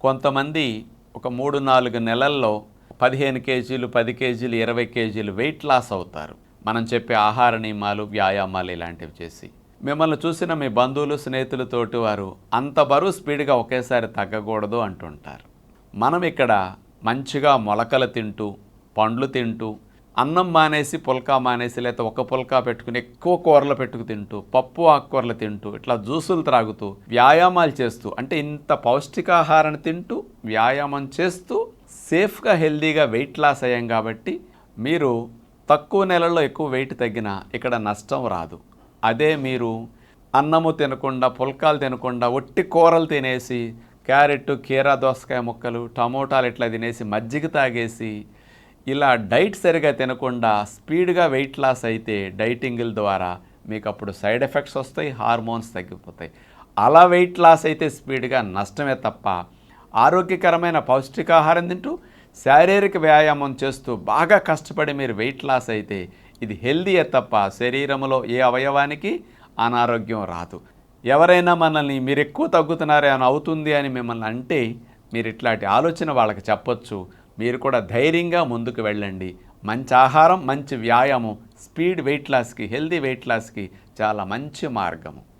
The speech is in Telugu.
కొంతమంది ఒక మూడు నాలుగు నెలల్లో పదిహేను కేజీలు పది కేజీలు ఇరవై కేజీలు వెయిట్ లాస్ అవుతారు. మనం చెప్పే ఆహార నియమాలు వ్యాయామాలు ఇలాంటివి చేసి. మిమ్మల్ని చూసిన మీ బంధువులు స్నేహితులతోటి వారు అంత బరువు స్పీడ్గా ఒకేసారి తగ్గకూడదు అంటుంటారు. మనం ఇక్కడ మంచిగా మొలకలు తింటూ పండ్లు తింటూ అన్నం మానేసి పుల్కా మానేసి లేకపోతే ఒక పుల్కా పెట్టుకుని ఎక్కువ కూరలు పెట్టుకు తింటూ పప్పు ఆకుకూరలు తింటూ ఇట్లా జ్యూసులు త్రాగుతూ వ్యాయామాలు చేస్తూ అంటే ఇంత పౌష్టికాహారాన్ని తింటూ వ్యాయామం చేస్తూ సేఫ్గా హెల్దీగా వెయిట్ లాస్ అయ్యాం కాబట్టి మీరు తక్కువ నెలల్లో ఎక్కువ వెయిట్ తగ్గినా ఇక్కడ నష్టం రాదు. అదే మీరు అన్నము తినకుండా పుల్కాలు తినకుండా ఒట్టి కూరలు తినేసి క్యారెట్ కీరా దోసకాయ ముక్కలు టమోటాలు ఇట్లా తినేసి మజ్జిగ తాగేసి ఇలా డైట్ సరిగా తినకుండా స్పీడ్గా వెయిట్ లాస్ అయితే డైటింగ్ల ద్వారా మీకు అప్పుడు సైడ్ ఎఫెక్ట్స్ వస్తాయి హార్మోన్స్ తగ్గిపోతాయి. అలా వెయిట్ లాస్ అయితే స్పీడ్గా నష్టమే తప్ప ఆరోగ్యకరమైన పౌష్టికాహారం తింటూ శారీరక వ్యాయామం చేస్తూ బాగా కష్టపడి మీరు వెయిట్ లాస్ అయితే ఇది హెల్దీయే తప్ప శరీరంలో ఏ అవయవానికి అనారోగ్యం రాదు. ఎవరైనా మనల్ని మీరు ఎక్కువ తగ్గుతున్నారే అని అవుతుంది అని మిమ్మల్ని అంటే మీరు ఇట్లాంటి ఆలోచన వాళ్ళకి చెప్పొచ్చు. మీరు కూడా ధైర్యంగా ముందుకు వెళ్ళండి. మంచి ఆహారం మంచి వ్యాయామం స్పీడ్ వెయిట్ లాస్కి హెల్దీ వెయిట్ లాస్కి చాలా మంచి మార్గము.